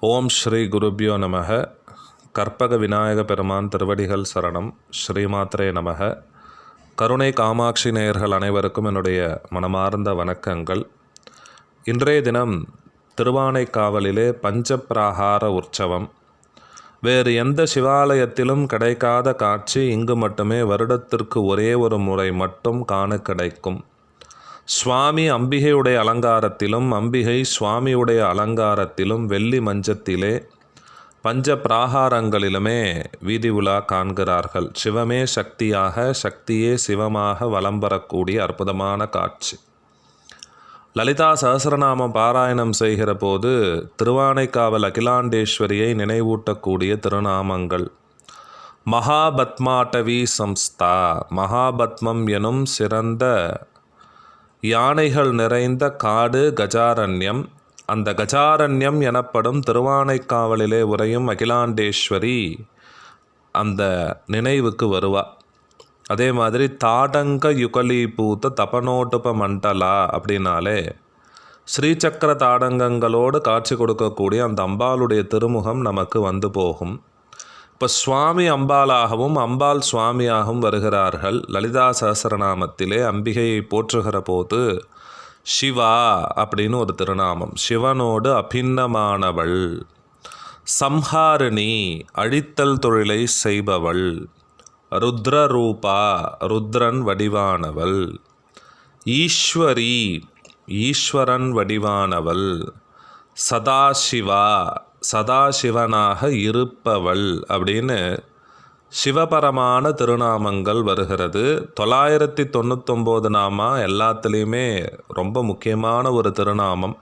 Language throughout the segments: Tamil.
ஓம் ஸ்ரீ குருப்யோ நமக. கற்பக விநாயக பெருமான் திருவடிகள் சரணம். ஸ்ரீமாத்ரே நமக. கருணை காமாட்சி நேயர்கள் அனைவருக்கும் என்னுடைய மனமார்ந்த வணக்கங்கள். இன்றைய தினம் திருவானைக்காவலிலே பஞ்சப்பிராகார உற்சவம். வேறு எந்த சிவாலயத்திலும் கிடைக்காத காட்சி இங்கு மட்டுமே வருடத்திற்கு ஒரே ஒரு முறை மட்டும் காண கிடைக்கும். சுவாமி அம்பிகையுடைய அலங்காரத்திலும் அம்பிகை சுவாமியுடைய அலங்காரத்திலும் வெள்ளி மஞ்சத்திலே பஞ்ச பிராகாரங்களிலுமே வீதி உலா காண்கிறார்கள். சிவமே சக்தியாக சக்தியே சிவமாக வலம் வரக்கூடிய அற்புதமான காட்சி. லலிதா சகசரநாமம் பாராயணம் செய்கிற போது திருவானைக்காவல் அகிலாண்டேஸ்வரியை நினைவூட்டக்கூடிய திருநாமங்கள். மகாபத்மாட்டவி சம்ஸ்தா மகாபத்மம் எனும் சிறந்த யானைகள் நிறைந்த காடு கஜாரண்யம். அந்த கஜாரண்யம் எனப்படும் திருவானைக்காவலிலே உறையும் அகிலாண்டேஸ்வரி அந்த நினைவுக்கு வருவா. அதே மாதிரி தாடங்க யுகலி பூத்த தபனோட்டுப மண்டலா அப்படின்னாலே ஸ்ரீசக்கர தாடங்கங்களோடு காட்சி கொடுக்கக்கூடிய அந்த அம்பாளுடைய திருமுகம் நமக்கு வந்து போகும். இப்போ சுவாமி அம்பாளாகவும் அம்பாள் சுவாமியாகவும் வருகிறார்கள். லலிதா சஹசரநாமத்திலே அம்பிகையை போற்றுகிற போது சிவா அப்படின்னு ஒரு திருநாமம். சிவனோடு அபின்னமானவள் சம்ஹாரிணி அழித்தல் தொழிலை செய்பவள் ருத்ரரூபா ருத்ரன் வடிவானவள் ஈஸ்வரி ஈஸ்வரன் வடிவானவள் சதாசிவா சதாசிவனாக இருப்பவள் அப்படின்னு சிவபரமான திருநாமங்கள் வருகிறது. தொள்ளாயிரத்தி தொண்ணூத்தொம்போது நாமா எல்லாத்துலேயுமே ரொம்ப முக்கியமான ஒரு திருநாமம்.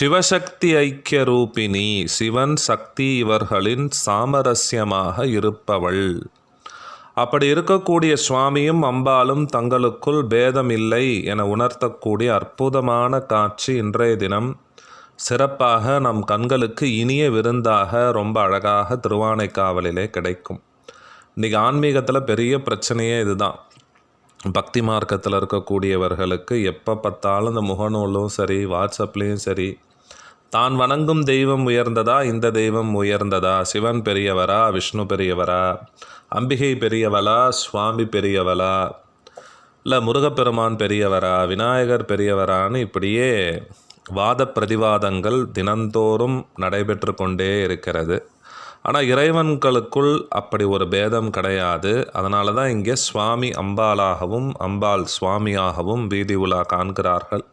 சிவசக்தி ஐக்கிய ரூபிணி சிவன் சக்தி இவர்களின் சாமரஸ்யமாக இருப்பவள். அப்படி இருக்கக்கூடிய சுவாமியும் அம்பாலும் தங்களுக்குள் பேதம் இல்லை என உணர்த்தக்கூடிய அற்புதமான காட்சி இன்றைய தினம். சிறப்பாக நம் கண்களுக்கு இனிய விருந்தாக ரொம்ப அழகாக திருவானைக்காவலிலே கிடைக்கும். இன்றைக்கி ஆன்மீகத்தில் பெரிய பிரச்சனையே இதுதான். பக்தி மார்க்கத்தில் இருக்கக்கூடியவர்களுக்கு எப்போ பார்த்தாலும் இந்த முகநூலும் சரி வாட்ஸ்அப்லேயும் சரி தான் வணங்கும் தெய்வம் உயர்ந்ததா இந்த தெய்வம் உயர்ந்ததா சிவன் பெரியவரா விஷ்ணு பெரியவரா அம்பிகை பெரியவளா சுவாமி பெரியவளா இல்லை முருகப்பெருமான் பெரியவரா விநாயகர் பெரியவரான்னு இப்படியே வாத பிரதிவாதங்கள் தினந்தோறும் நடைபெற்று கொண்டே இருக்கிறது. ஆனால் இறைவன்களுக்குள் அப்படி ஒரு பேதம் கிடையாது. அதனால தான் இங்கே சுவாமி அம்பாலாகவும் அம்பாள் சுவாமியாகவும் வீதி உலா காண்கிறார்கள்.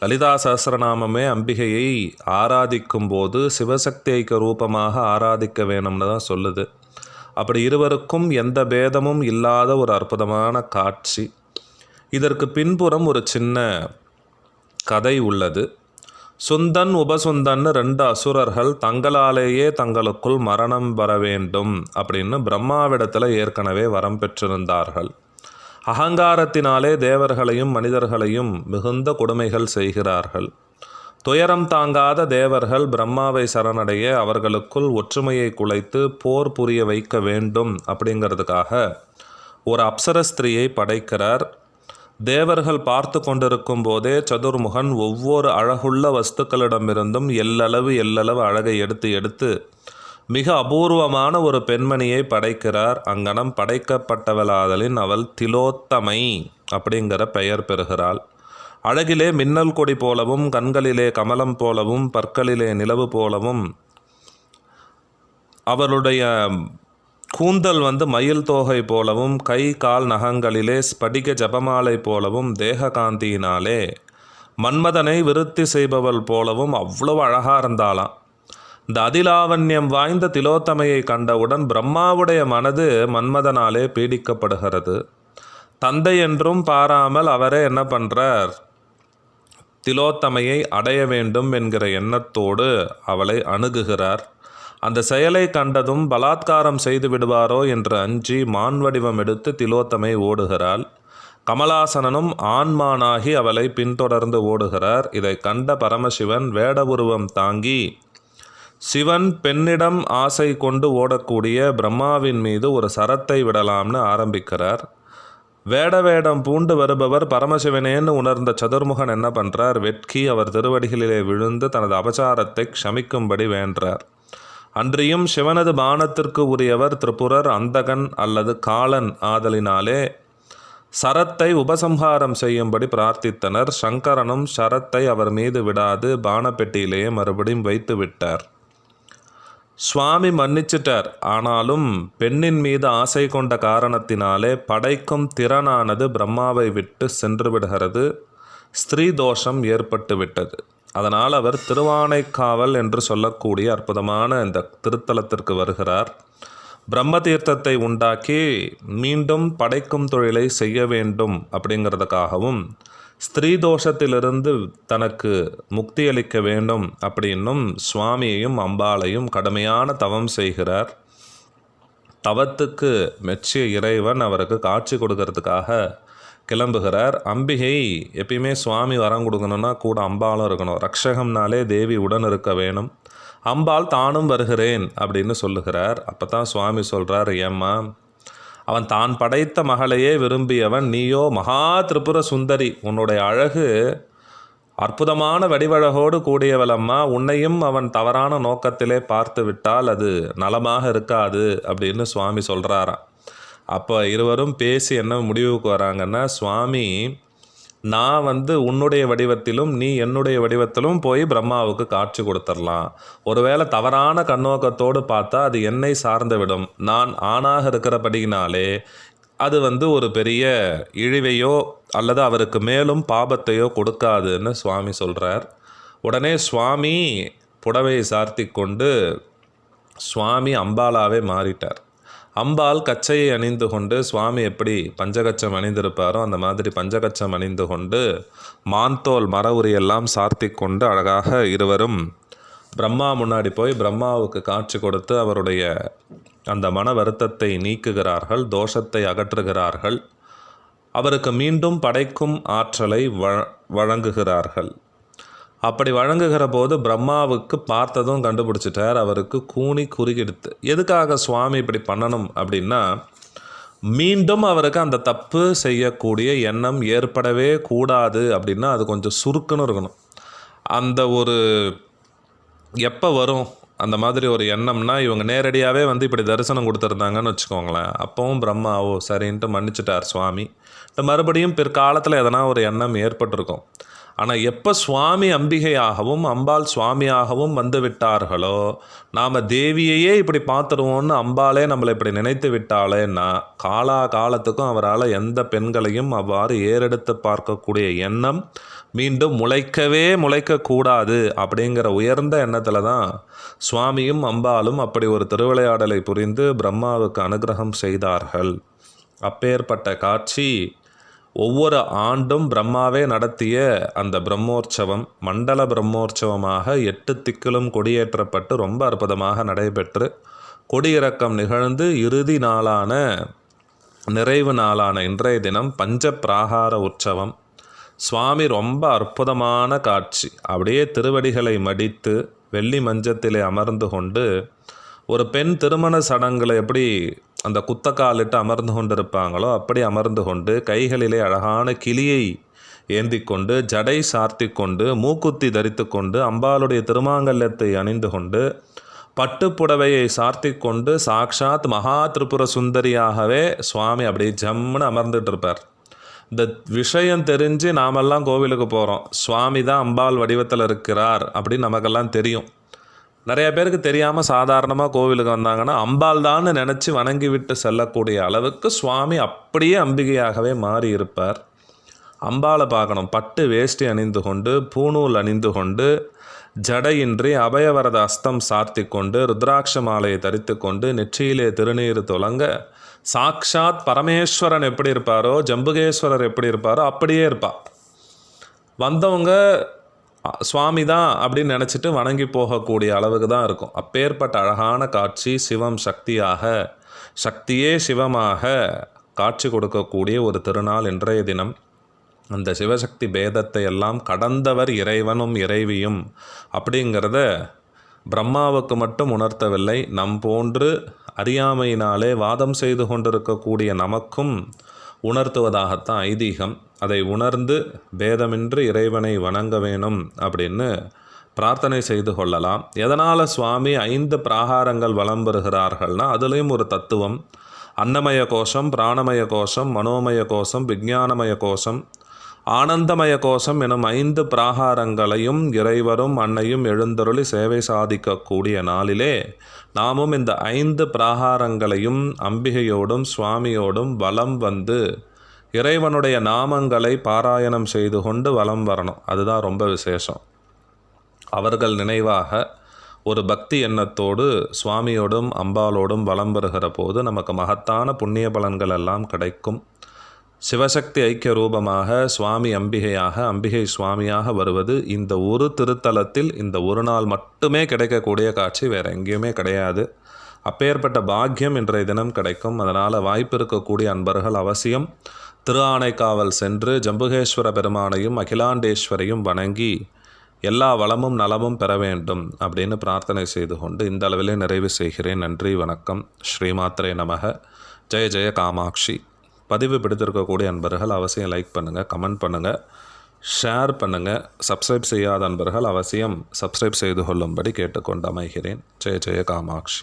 லலிதா சஹசிரநாமமே அம்பிகையை ஆராதிக்கும் போது சிவசக்தி ஐக்க ரூபமாக ஆராதிக்க வேணும்னு தான் சொல்லுது. அப்படி இருவருக்கும் எந்த பேதமும் இல்லாத ஒரு அற்புதமான காட்சி. இதற்கு பின்புறம் ஒரு சின்ன கதை உள்ளது. சுந்தன் உபசுந்தன்னு ரெண்டு அசுரர்கள் தங்களாலேயே தங்களுக்குள் மரணம் வர வேண்டும் அப்படின்னு பிரம்மாவிடத்தில் ஏற்கனவே வரம் பெற்றிருந்தார்கள். அகங்காரத்தினாலே தேவர்களையும் மனிதர்களையும் மிகுந்த கொடுமைகள் செய்கிறார்கள். துயரம் தாங்காத தேவர்கள் பிரம்மாவை சரணடைய அவர்களுக்குள் ஒற்றுமையை குலைத்து போர் புரிய வைக்க வேண்டும் அப்படிங்கிறதுக்காக ஒரு அப்சர ஸ்திரீயை படைக்கிறார். தேவர்கள் பார்த்து கொண்டிருக்கும் போதே சதுர்முகன் ஒவ்வொரு அழகுள்ள வஸ்துக்களிடமிருந்தும் எல்லளவு எல்லளவு அழகை எடுத்து எடுத்து மிக அபூர்வமான ஒரு பெண்மணியை படைக்கிறார். அங்கனம் படைக்கப்பட்டவளாதலின் அவள் திலோத்தமை அப்படிங்கிற பெயர் பெறுகிறாள். அழகிலே மின்னல் கொடி போலவும் கண்களிலே கமலம் போலவும் பற்களிலே நிலவு போலவும் அவளுடைய கூந்தல் வந்து மயில் தோகை போலவும் கை கால் நகங்களிலே ஸ்படிக ஜபமாலை போலவும் தேக காந்தியினாலே மன்மதனை விருத்தி செய்பவள் போலவும் அவ்வளவு அழகாக இருந்தாளாம். இந்த அதிலாவண்யம் வாய்ந்த திலோத்தமையை கண்டவுடன் பிரம்மாவுடைய மனது மன்மதனாலே பீடிக்கப்படுகிறது. தந்தை என்றும் பாராமல் அவரே என்ன பண்ணுறார் திலோத்தமையை அடைய வேண்டும் என்கிற எண்ணத்தோடு அவளை அணுகுகிறார். அந்த செயலை கண்டதும் பலாத்காரம் செய்து விடுவாரோ என்று அஞ்சி மான் வடிவம் எடுத்து திலோத்தமை ஓடுகிறாள். கமலாசனனும் ஆண்மானாகி அவளை பின்தொடர்ந்து ஓடுகிறார். இதை கண்ட பரமசிவன் வேட உருவம் தாங்கி சிவன் பெண்ணிடம் ஆசை கொண்டு ஓடக்கூடிய பிரம்மாவின் மீது ஒரு சரத்தை விடலாம்னு ஆரம்பிக்கிறார். வேட வேடம் பூண்டு வருபவர் பரமசிவனேன்னு உணர்ந்த சதுர்முகன் என்ன பண்ணுறார் வெட்கி அவர் திருவடிகளிலே விழுந்து தனது அபசாரத்தை க்ஷமிக்கும்படி வேண்டார் அன்றியும் சிவனது பானத்திற்கு உரியவர் திரிபுரர் அந்தகன் அல்லது காலன் ஆதலினாலே சரத்தை உபசம்ஹாரம் செய்யும்படி பிரார்த்தித்தனர். சங்கரனும் சரத்தை அவர் மீது விடாது பானப்பெட்டியிலேயே மறுபடியும் வைத்து விட்டார். சுவாமி மன்னிச்சிட்டார். ஆனாலும் பெண்ணின் மீது ஆசை கொண்ட காரணத்தினாலே படைக்கும் திறனானது பிரம்மாவை விட்டு சென்று விடுகிறது. ஸ்திரீ தோஷம் ஏற்பட்டு விட்டது அதனால் அவர் திருவானைக்காவல் என்று சொல்லக்கூடிய அற்புதமான இந்த திருத்தலத்திற்கு வருகிறார். பிரம்ம தீர்த்தத்தை உண்டாக்கி மீண்டும் படைக்கும் தொழிலை செய்ய வேண்டும் அப்படிங்கிறதுக்காகவும் ஸ்திரீ தோஷத்திலிருந்து தனக்கு முக்தி அளிக்க வேண்டும் அப்படின்னும் சுவாமியையும் அம்பாளையும் கடுமையான தவம் செய்கிறார். தவத்துக்கு மெச்சிய இறைவன் அவருக்கு காட்சி கொடுக்கறதுக்காக கிளம்புகிறார். அம்பிகை எப்பயுமே சுவாமி வரம் கொடுக்கணும்னா கூட அம்பாலும் இருக்கணும். ரக்ஷகம்னாலே தேவி உடன் இருக்க வேணும். அம்பாள் தானும் வருகிறேன் அப்படின்னு சொல்லுகிறார். அப்போ தான் சுவாமி சொல்கிறார் ஏம்மா அவன் தான் படைத்த மகளையே விரும்பியவன் நீயோ மகா திரிபுர சுந்தரி. உன்னுடைய அழகு அற்புதமான வடிவழகோடு கூடியவளம்மா. உன்னையும் அவன் தவறான நோக்கத்திலே பார்த்து விட்டால் அது நலமாக இருக்காது அப்படின்னு சுவாமி சொல்கிறாராம் அப்போ இருவரும் பேசி என்ன முடிவுக்கு வராங்கன்னா சுவாமி நான் வந்து உன்னுடைய வடிவத்திலும் நீ என்னுடைய வடிவத்திலும் போய் பிரம்மாவுக்கு காட்சி கொடுத்துடலாம் ஒருவேளை தவறான கண்ணோக்கத்தோடு பார்த்தா அது என்னை சார்ந்து விடும் நான் ஆணாக இருக்கிறபடியினாலே அது வந்து ஒரு பெரிய இழிவையோ அல்லது அவருக்கு மேலும் பாபத்தையோ கொடுக்காதுன்னு சுவாமி சொல்கிறார் உடனே சுவாமி புடவையை சார்த்தி கொண்டு சுவாமி அம்பாலாவே மாறிட்டார். அம்பாள் கச்சையை அணிந்து கொண்டு சுவாமி எப்படி பஞ்சகச்சம் அணிந்திருப்பாரோ அந்த மாதிரி பஞ்சகச்சம் அணிந்து கொண்டு மான்தோல் மர உரியெல்லாம் சார்த்தி கொண்டு அழகாக இருவரும் பிரம்மா முன்னாடி போய் பிரம்மாவுக்கு காட்சி கொடுத்து அவருடைய அந்த மன வருத்தத்தை நீக்குகிறார்கள் தோஷத்தை அகற்றுகிறார்கள். அவருக்கு மீண்டும் படைக்கும் ஆற்றலை வழங்குகிறார்கள். அப்படி வழங்குகிற போது பிரம்மாவுக்கு பார்த்ததும் கண்டுபிடிச்சிட்டார். அவருக்கு கூனி குறுகிடுத்து எதுக்காக சுவாமி இப்படி பண்ணணும்? அப்படின்னா மீண்டும் அவருக்கு அந்த தப்பு செய்யக்கூடிய எண்ணம் ஏற்படவே கூடாது அப்படின்னா அது கொஞ்சம் சுருக்குன்னு இருக்கணும். அந்த ஒரு எப்போ வரும் அந்த மாதிரி ஒரு எண்ணம்னா இவங்க நேரடியாகவே வந்து இப்படி தரிசனம் கொடுத்துருந்தாங்கன்னு வச்சுக்கோங்களேன். அப்பவும் பிரம்மா ஓ சரின்ட்டு மன்னிச்சிட்டார் சுவாமி. இந்த மறுபடியும் பிற்காலத்தில் எதனா ஒரு எண்ணம் ஏற்பட்டிருக்கும். ஆனால் எப்போ சுவாமி அம்பிகையாகவும் அம்பாள் சுவாமியாகவும் வந்து விட்டார்களோ நாம் தேவியையே இப்படி பார்த்துருவோன்னு அம்பாளே நம்மளை இப்படி நினைத்து விட்டாலேன்னா காலா காலத்துக்கும் அவரால் எந்த பெண்களையும் அவ்வாறு ஏறெடுத்து பார்க்கக்கூடிய எண்ணம் மீண்டும் முளைக்கவே முளைக்கக்கூடாது அப்படிங்கிற உயர்ந்த எண்ணத்தில் தான் சுவாமியும் அம்பாலும் அப்படி ஒரு திருவிளையாடலை புரிந்து பிரம்மாவுக்கு அனுகிரகம் செய்தார்கள். அப்பேற்பட்ட காட்சி ஒவ்வொரு ஆண்டும் பிரம்மாவே நடத்திய அந்த பிரம்மோற்சவம் மண்டல பிரம்மோற்சவமாக எட்டு திக்கிலும் கொடியேற்றப்பட்டு ரொம்ப அற்புதமாக நடைபெற்று கொடியிறக்கம் நிகழ்ந்து இறுதி நாளான நிறைவு நாளான இன்றைய தினம் பஞ்ச பிராகார உற்சவம். சுவாமி ரொம்ப அற்புதமான காட்சி. அப்படியே திருவடிகளை மடித்து வெள்ளி மஞ்சத்திலே அமர்ந்து கொண்டு ஒரு பெண் திருமண சடங்குல எப்படி அந்த குத்தக்காலிட்டு அமர்ந்து கொண்டிருப்பாங்களோ அப்படி அமர்ந்து கொண்டு கைகளிலே அழகான கிளியை ஏந்தி கொண்டு ஜடை சார்த்தி கொண்டு மூக்குத்தி தரித்து கொண்டு அம்பாளுடைய திருமாங்கல்யத்தை அணிந்து கொண்டு பட்டுப்புடவையை சார்த்தி கொண்டு சாக்ஷாத் மகா திரிபுர சுந்தரியாகவே சுவாமி அப்படியே ஜம்முன்னு அமர்ந்துட்டு இருப்பார். இந்த விஷயம் தெரிஞ்சு நாமெல்லாம் கோவிலுக்கு போகிறோம் சுவாமி தான் அம்பாள் வடிவத்தில் இருக்கிறார் அப்படின்னு நமக்கெல்லாம் தெரியும். நிறைய பேருக்கு தெரியாமல் சாதாரணமாக கோவிலுக்கு வந்தாங்கன்னா அம்பாள் தான் நினச்சி வணங்கி விட்டு செல்லக்கூடிய அளவுக்கு சுவாமி அப்படியே அம்பிகையாகவே மாறி இருப்பார் அம்பாளை பார்க்கணும். பட்டு வேஷ்டி அணிந்து கொண்டு பூணூல் அணிந்து கொண்டு ஜடையின்றி அபயவரத அஸ்தம் சாத்தி கொண்டு ருத்ராட்ச மாலையை தரித்து கொண்டு நெற்றியிலே திருநீர் துலங்க சாக்ஷாத் பரமேஸ்வரன் எப்படி இருப்பாரோ ஜம்புகேஸ்வரர் எப்படி இருப்பாரோ அப்படியே இருப்பா. வந்தவங்க சுவாமி தான் அப்படின்னு நினச்சிட்டு வணங்கி போகக்கூடிய அளவுக்கு தான் இருக்கும். அப்பேற்பட்ட அழகான காட்சி சிவம் சக்தியாக சக்தியே சிவமாக காட்சி கொடுக்கக்கூடிய ஒரு திருநாள் இன்றைய தினம். அந்த சிவசக்தி பேதத்தை எல்லாம் கடந்தவர் இறைவனும் இறைவியும் அப்படிங்கிறத பிரம்மாவுக்கு மட்டும் உணர்த்தவில்லை. நம் போன்று அறியாமையினாலே வாதம் செய்து கொண்டிருக்கக்கூடிய நமக்கும் உணர்த்துவதாகத்தான் ஐதீகம். அதை உணர்ந்து பேதமின்றி இறைவனை வணங்க வேணும் அப்படின்னு பிரார்த்தனை செய்து கொள்ளலாம். எதனால் சுவாமி ஐந்து பிராகாரங்கள் வலம் பெறுகிறார்கள்னா அதுலேயும் ஒரு தத்துவம். அன்னமய கோஷம் பிராணமய கோஷம் மனோமய கோஷம் விஞ்ஞானமய கோஷம் ஆனந்தமய கோஷம் எனும் ஐந்து பிராகாரங்களையும் இறைவரும் அன்னையும் எழுந்தருளி சேவை சாதிக்கக்கூடிய நாளிலே நாமும் இந்த ஐந்து பிராகாரங்களையும் அம்பிகையோடும் சுவாமியோடும் வலம் வந்து இறைவனுடைய நாமங்களை பாராயணம் செய்து கொண்டு வலம் வரணும். அதுதான் ரொம்ப விசேஷம். அவர்கள் நினைவாக ஒரு பக்தி எண்ணத்தோடு சுவாமியோடும் அம்பாலோடும் வலம் வருகிற போது நமக்கு மகத்தான புண்ணிய பலன்கள் எல்லாம் கிடைக்கும். சிவசக்தி ஐக்கிய ரூபமாக சுவாமி அம்பிகையாக அம்பிகை சுவாமியாக வருவது இந்த ஒரு திருத்தலத்தில் இந்த ஒரு நாள் மட்டுமே கிடைக்கக்கூடிய காட்சி. வேறு எங்கேயுமே கிடையாது. அப்பேற்பட்ட பாக்கியம் இன்றைய தினம் கிடைக்கும். அதனால் வாய்ப்பு இருக்கக்கூடிய அன்பர்கள் அவசியம். திரு ஆணைக்காவல் சென்று ஜம்புகேஸ்வர பெருமானையும் அகிலாண்டேஸ்வரையும் வணங்கி எல்லா வளமும் நலமும் பெற வேண்டும் அப்படின்னு பிரார்த்தனை செய்து கொண்டு இந்த அளவிலே நிறைவு செய்கிறேன். நன்றி வணக்கம். ஸ்ரீமாத்திரே நமக. ஜெய ஜெய காமாட்சி. பதிவு பிடித்திருக்கக்கூடிய அன்பர்கள் அவசியம் லைக் பண்ணுங்கள் கமெண்ட் பண்ணுங்கள் ஷேர் பண்ணுங்கள் சப்ஸ்கிரைப் செய்யாத அன்பர்கள் அவசியம் சப்ஸ்கிரைப் செய்து கொள்ளும்படி கேட்டுக்கொண்டு அமைகிறேன். ஜெய ஜெய காமாட்சி.